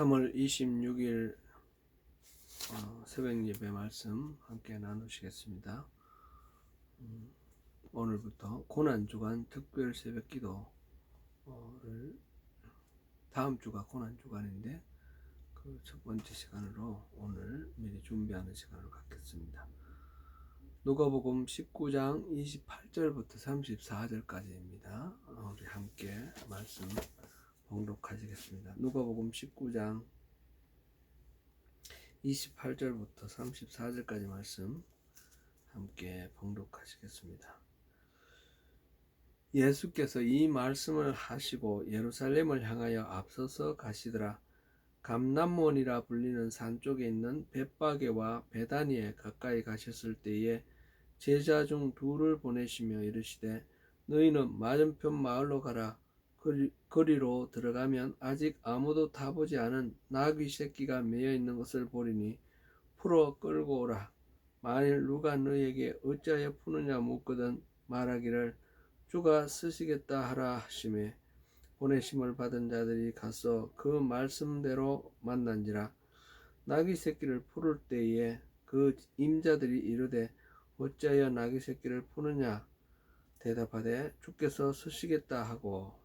3월 26일 어, 새벽 예배 말씀 함께 나누시겠습니다. 음, 오늘부터 고난 주간 특별 새벽 기도를 다음 주가 고난 주간인데 그 첫 번째 시간으로 오늘 미리 준비하는 시간을 갖겠습니다. 누가복음 19장 28절부터 34절까지입니다. 우리 함께 말씀 봉독하시겠습니다. 누가복음 19장 28절부터 34절까지 말씀 함께 봉독하시겠습니다. 예수께서 이 말씀을 하시고 예루살렘을 향하여 앞서서 가시더라. 감남몬이라 불리는 산 쪽에 있는 벳바게와 베다니에 가까이 가셨을 때에 제자 중 둘을 보내시며 이르시되 너희는 맞은편 마을로 가라 거리, 거리로 들어가면 아직 아무도 타보지 않은 나귀 새끼가 매여 있는 것을 보리니 풀어 끌고 오라. 만일 누가 너에게 어찌하여 푸느냐 묻거든 말하기를 주가 쓰시겠다 하라 하심에 보내심을 받은 자들이 가서 그 말씀대로 만난지라. 나귀 새끼를 풀을 때에 그 임자들이 이르되 어찌하여 나귀 새끼를 푸느냐? 대답하되 주께서 쓰시겠다 하고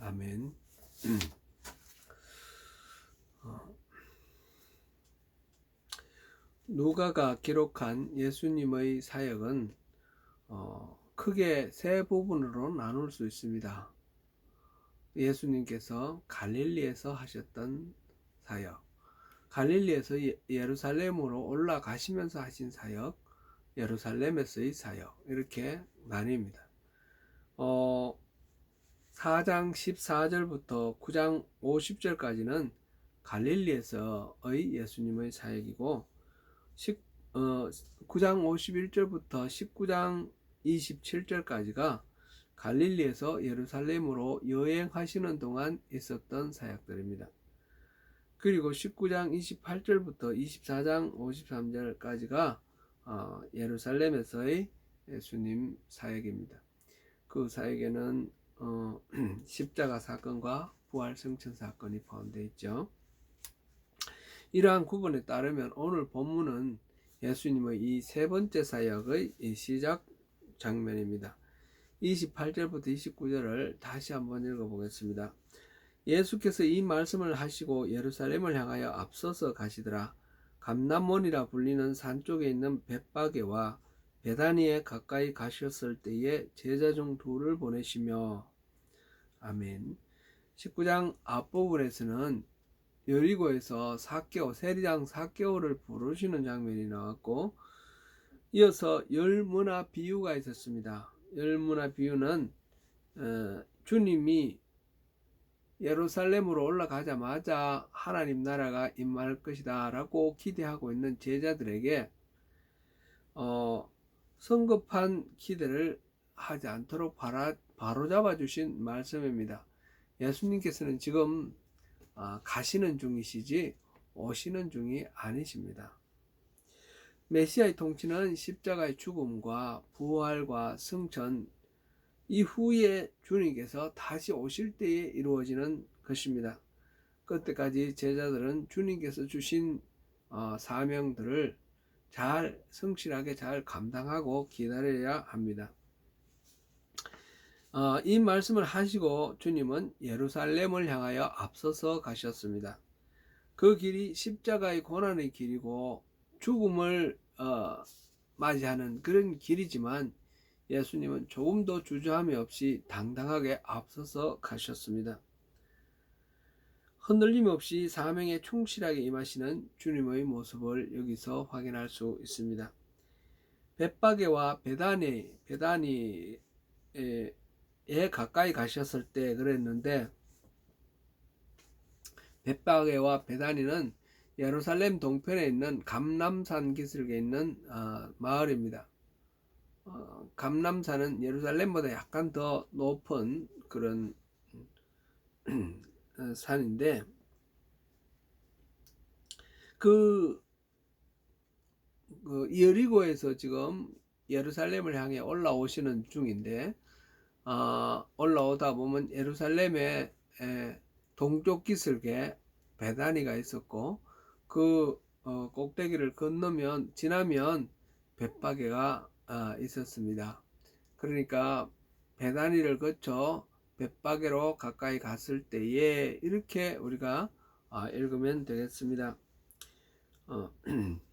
아멘. 어, 누가가 기록한 예수님의 사역은 어, 크게 세 부분으로 나눌 수 있습니다. 예수님께서 갈릴리에서 하셨던 사역, 갈릴리에서 예, 예루살렘으로 올라가시면서 하신 사역, 예루살렘에서의 사역 이렇게 나뉩니다. 어, 4장 14절부터 9장 50절까지는 갈릴리에서의 예수님의 사역이고 10, 어, 9장 51절부터 19장 27절까지가 갈릴리에서 예루살렘으로 여행하시는 동안 있었던 사역들입니다. 그리고 19장 28절부터 24장 53절까지가 어, 예루살렘에서의 예수님 사역입니다. 그 사역에는 어, 십자가 사건과 부활 성천 사건이 포함되어 있죠. 이러한 구분에 따르면 오늘 본문은 예수님의 이 세 번째 사역의 시작 장면입니다. 28절부터 29절을 다시 한번 읽어보겠습니다. 예수께서 이 말씀을 하시고 예루살렘을 향하여 앞서서 가시더라. 감남몬이라 불리는 산 쪽에 있는 벳바게와 베다니에 가까이 가셨을 때에 제자 중 둘을 보내시며 아멘. 19장 앞부분에서는 여리고에서 사개오 세리장 사개오를 부르시는 장면이 나왔고 이어서 열문화 비유가 있었습니다. 열문화 비유는 어, 주님이 예루살렘으로 올라가자마자 하나님 나라가 임할 것이다 라고 기대하고 있는 제자들에게 어, 성급한 기대를 하지 않도록 바라, 바로잡아 주신 말씀입니다. 예수님께서는 지금 아, 가시는 중이시지 오시는 중이 아니십니다. 메시아의 통치는 십자가의 죽음과 부활과 승천 이후에 주님께서 다시 오실 때에 이루어지는 것입니다. 그때까지 제자들은 주님께서 주신 어, 사명들을 잘 성실하게 잘 감당하고 기다려야 합니다. 어, 이 말씀을 하시고 주님은 예루살렘을 향하여 앞서서 가셨습니다. 그 길이 십자가의 고난의 길이고 죽음을 어, 맞이하는 그런 길이지만 예수님은 조금도 주저함이 없이 당당하게 앞서서 가셨습니다. 흔들림 없이 사명에 충실하게 임하시는 주님의 모습을 여기서 확인할 수 있습니다. 벳바게와 베다니, 베다니 에 가까이 가셨을 때 그랬는데 벳바게와 베다니는 예루살렘 동편에 있는 감남산 기슭에 있는 어, 마을입니다. 어, 감남산은 예루살렘보다 약간 더 높은 그런 어, 산인데 그, 그 여리고에서 지금 예루살렘을 향해 올라오시는 중인데 어, 올라오다 보면 예루살렘에 에, 동쪽 기슭에 베다니가 있었고 그 어, 꼭대기를 건너면 지나면 벳바게가 아, 있었습니다. 그러니까 베다니를 거쳐 벳바게로 가까이 갔을 때에 이렇게 우리가 아, 읽으면 되겠습니다. 어,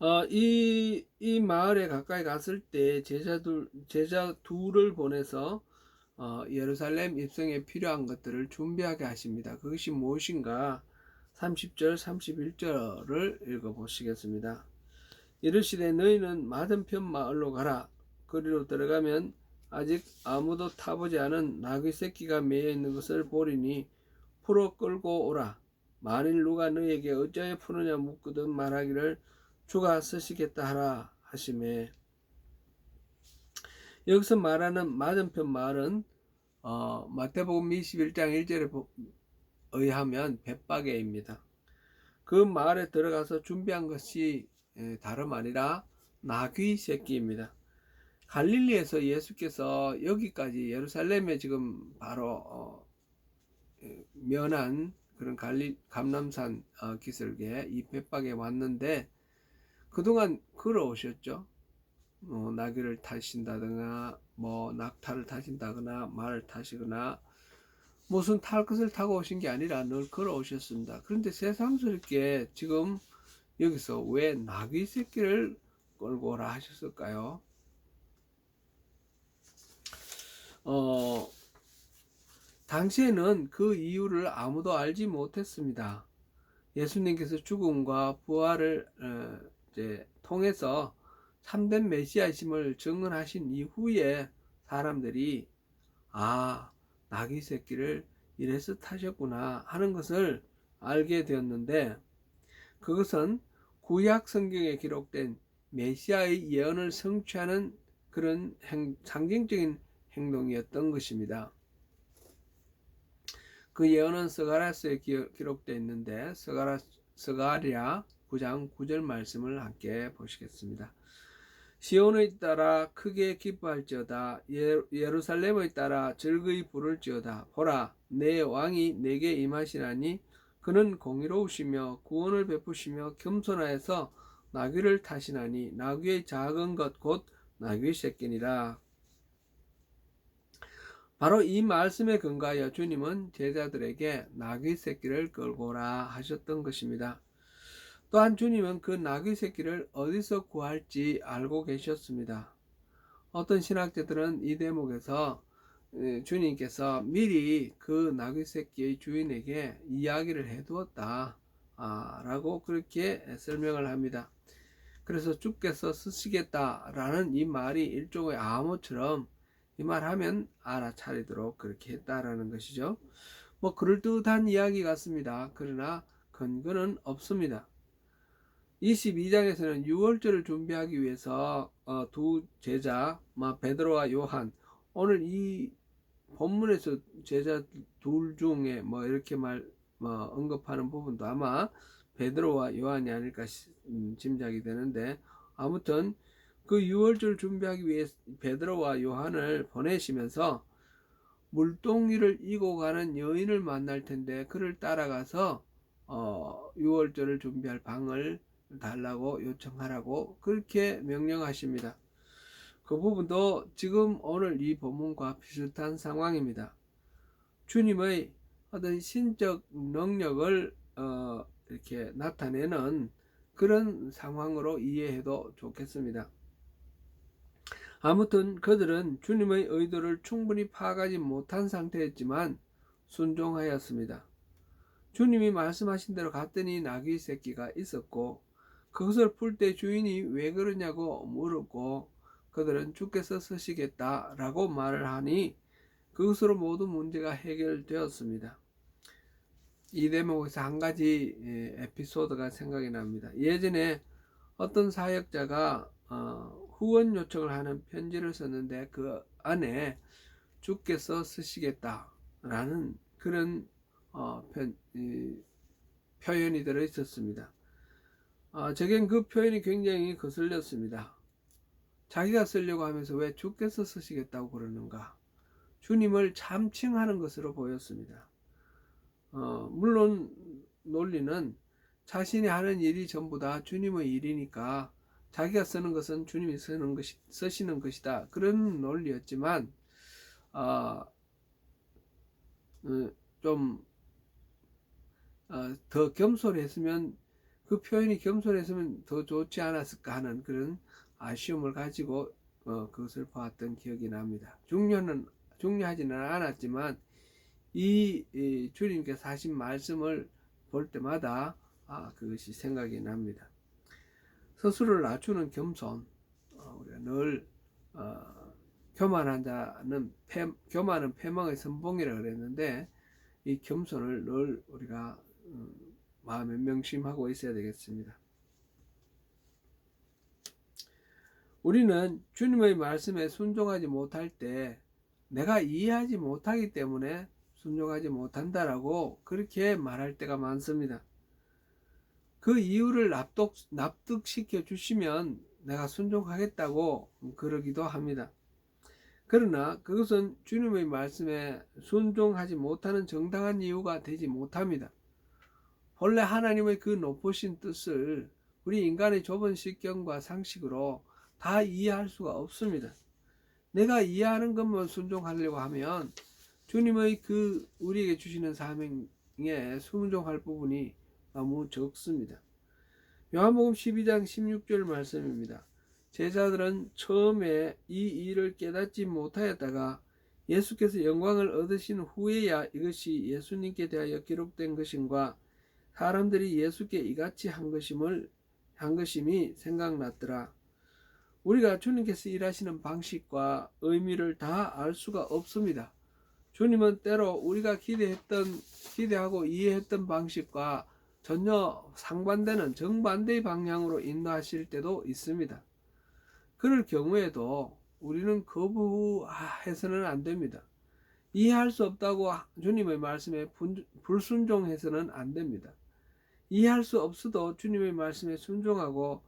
어, 이, 이 마을에 가까이 갔을 때 제자 둘, 제자 둘을 보내서 어, 예루살렘 입성에 필요한 것들을 준비하게 하십니다. 그것이 무엇인가? 30절, 31절을 읽어보시겠습니다. 이르시되 너희는 맞은편 마을로 가라. 그리로 들어가면 아직 아무도 타보지 않은 나귀 새끼가 매여 있는 것을 보리니 풀어 끌고 오라. 만일 누가 너희에게 어찌하여 푸느냐 묻거든 말하기를 주가 쓰시겠다 하라 하심에 여기서 말하는 맞은편 마을은 어, 마태복음 21장 1절에 의하면 벳바게입니다. 그 마을에 들어가서 준비한 것이 다름 아니라 나귀 새끼입니다. 갈릴리에서 예수께서 여기까지 예루살렘에 지금 바로 어, 면한 그런 갈리 감남산 어, 기슭에 이 벳박에 왔는데 그동안 걸어오셨죠. 어, 나귀를 타신다거나 뭐 낙타를 타신다거나 말을 타시거나 무슨 탈 것을 타고 오신 게 아니라 늘 걸어오셨습니다. 그런데 세상스럽게 지금 여기서 왜 나귀 새끼를 끌고 오라 하셨을까요? 어, 당시에는 그 이유를 아무도 알지 못했습니다. 예수님께서 죽음과 부활을 어, 이제 통해서 참된 메시아심을 증언하신 이후에 사람들이 아 나귀 새끼를 이래서 타셨구나 하는 것을 알게 되었는데 그것은 구약 성경에 기록된 메시아의 예언을 성취하는 그런 행, 상징적인 행동이었던 것입니다. 그 예언은 스가라스에 기록되어 있는데 스가라, 스가랴 9장 9절 말씀을 함께 보시겠습니다. 시온의 따라 크게 기뻐할지어다 예, 예루살렘의 따라 즐거이 부를지어다 보라 내 왕이 내게 임하시나니 그는 공의로우시며 구원을 베푸시며 겸손하여서 나귀를 타시나니 나귀의 작은 것 곧 나귀 새끼니라 바로 이 말씀에 근거하여 주님은 제자들에게 나귀 새끼를 끌고라 하셨던 것입니다. 또한 주님은 그 나귀 새끼를 어디서 구할지 알고 계셨습니다. 어떤 신학자들은 이 대목에서 주님께서 미리 그 나귀 새끼의 주인에게 이야기를 해두었다. 아, 라고 그렇게 설명을 합니다. 그래서 주께서 쓰시겠다라는 이 말이 일종의 암호처럼 이 말하면 알아차리도록 그렇게 했다라는 것이죠. 뭐 그럴듯한 이야기 같습니다. 그러나 근거는 없습니다. 22장에서는 6월절을 준비하기 위해서 어, 두 제자 베드로와 요한. 오늘 이 본문에서 제자 둘 중에 뭐 이렇게 말 뭐 언급하는 부분도 아마 베드로와 요한이 아닐까 음, 짐작이 되는데 아무튼 그 6월절 준비하기 위해 베드로와 요한을 보내시면서 물동이를 이고 가는 여인을 만날 텐데 그를 따라가서 어 6월절을 준비할 방을 달라고 요청하라고 그렇게 명령하십니다. 그 부분도 지금 오늘 이 본문과 비슷한 상황입니다. 주님의 어떤 신적 능력을 어, 이렇게 나타내는 그런 상황으로 이해해도 좋겠습니다. 아무튼 그들은 주님의 의도를 충분히 파악하지 못한 상태였지만 순종하였습니다. 주님이 말씀하신 대로 갔더니 나귀 새끼가 있었고 그것을 풀 때 주인이 왜 그러냐고 물었고 그들은 주께서 쓰시겠다 라고 말을 하니 그것으로 모든 문제가 해결되었습니다. 이 대목에서 한 가지 예, 에피소드가 생각이 납니다. 예전에 어떤 사역자가 어, 후원 요청을 하는 편지를 썼는데 그 안에 주께서 쓰시겠다라는 그런 어, 편, 표현이 들어 있었습니다. 아, 제겐 그 표현이 굉장히 거슬렸습니다. 자기가 쓰려고 하면서 왜 주께서 쓰시겠다고 그러는가? 주님을 참칭하는 것으로 보였습니다. 어, 물론 논리는 자신이 하는 일이 전부 다 주님의 일이니까 자기가 쓰는 것은 주님이 쓰는 것이, 쓰시는 것이다. 그런 논리였지만, 어, 어, 좀, 어, 더 겸손했으면, 그 표현이 겸손했으면 더 좋지 않았을까 하는 그런 아쉬움을 가지고 어, 그것을 보았던 기억이 납니다. 중요는, 중요하지는 않았지만, 이, 이 주님께서 하신 말씀을 볼 때마다 아, 그것이 생각이 납니다. 스스로를 낮추는 겸손, 어, 우리가 늘 어, 교만한 자는 패, 교만은 패망의 선봉이라 그랬는데 이 겸손을 늘 우리가 음, 마음에 명심하고 있어야 되겠습니다. 우리는 주님의 말씀에 순종하지 못할 때 내가 이해하지 못하기 때문에 순종하지 못한다라고 그렇게 말할 때가 많습니다. 그 이유를 납득, 납득시켜 주시면 내가 순종하겠다고 그러기도 합니다. 그러나 그것은 주님의 말씀에 순종하지 못하는 정당한 이유가 되지 못합니다. 본래 하나님의 그 높으신 뜻을 우리 인간의 좁은 식견과 상식으로 다 이해할 수가 없습니다. 내가 이해하는 것만 순종하려고 하면 주님의 그 우리에게 주시는 사명에 순종할 부분이 너무 적습니다. 요한복음 12장 16절 말씀입니다. 제자들은 처음에 이 일을 깨닫지 못하였다가 예수께서 영광을 얻으신 후에야 이것이 예수님께 대하여 기록된 것인과 사람들이 예수께 이같이 한 것임을 한 것임이 생각났더라. 우리가 주님께서 일하시는 방식과 의미를 다 알 수가 없습니다. 주님은 때로 우리가 기대했던 기대하고 이해했던 방식과 전혀 상반되는 정반대의 방향으로 인도하실 때도 있습니다. 그럴 경우에도 우리는 거부해서는 안 됩니다. 이해할 수 없다고 주님의 말씀에 불순종해서는 안 됩니다. 이해할 수 없어도 주님의 말씀에 순종하고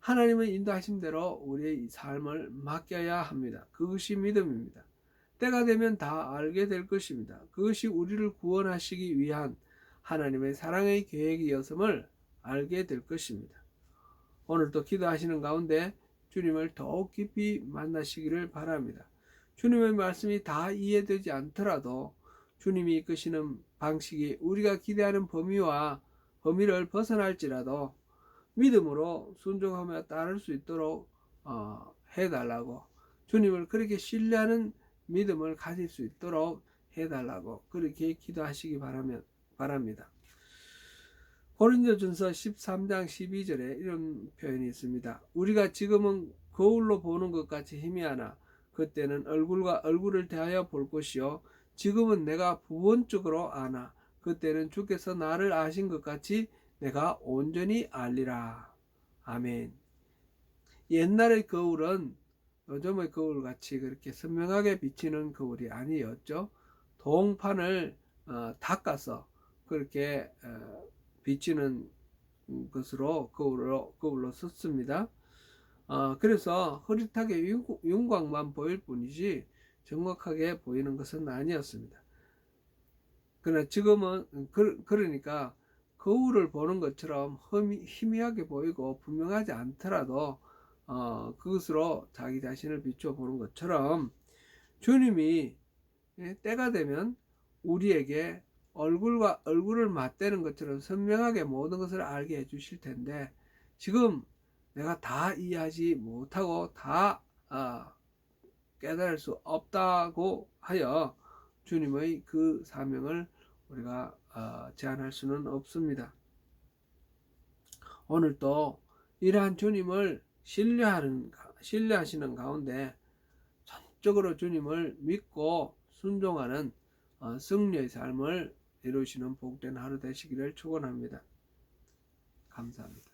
하나님의 인도하신 대로 우리의 삶을 맡겨야 합니다. 그것이 믿음입니다. 때가 되면 다 알게 될 것입니다. 그것이 우리를 구원하시기 위한 하나님의 사랑의 계획이었음을 알게 될 것입니다. 오늘도 기도하시는 가운데 주님을 더욱 깊이 만나시기를 바랍니다. 주님의 말씀이 다 이해되지 않더라도 주님이 이끄시는 방식이 우리가 기대하는 범위와 범위를 벗어날지라도 믿음으로 순종하며 따를 수 있도록 어, 해달라고 주님을 그렇게 신뢰하는 믿음을 가질 수 있도록 해달라고 그렇게 기도하시기 바라면 바랍니다. 고린도전서 13장 12절에 이런 표현이 있습니다. 우리가 지금은 거울로 보는 것 같이 희미하나 그때는 얼굴과 얼굴을 대하여 볼 것이요 지금은 내가 부분적으로 아나 그때는 주께서 나를 아신 것 같이 내가 온전히 알리라. 아멘. 옛날의 거울은 요즘의 거울 같이 그렇게 선명하게 비치는 거울이 아니었죠. 동판을 어, 닦아서 그렇게 어, 비치는 것으로 거울로, 거울로 썼습니다. 어, 그래서 흐릿하게 윤광만 보일 뿐이지 정확하게 보이는 것은 아니었습니다. 그러나 지금은 그, 그러니까 거울을 보는 것처럼 희미하게 보이고 분명하지 않더라도 어, 그것으로 자기 자신을 비추어 보는 것처럼 주님이 예, 때가 되면 우리에게 얼굴과 얼굴을 맞대는 것처럼 선명하게 모든 것을 알게 해주실 텐데 지금 내가 다 이해하지 못하고 다 어, 깨달을 수 없다고 하여 주님의 그 사명을 우리가 어, 제한할 수는 없습니다. 오늘도 이러한 주님을 신뢰하는 신뢰하시는 가운데 전적으로 주님을 믿고 순종하는 어, 승리의 삶을 이루시는 복된 하루 되시기를 축원합니다. 감사합니다.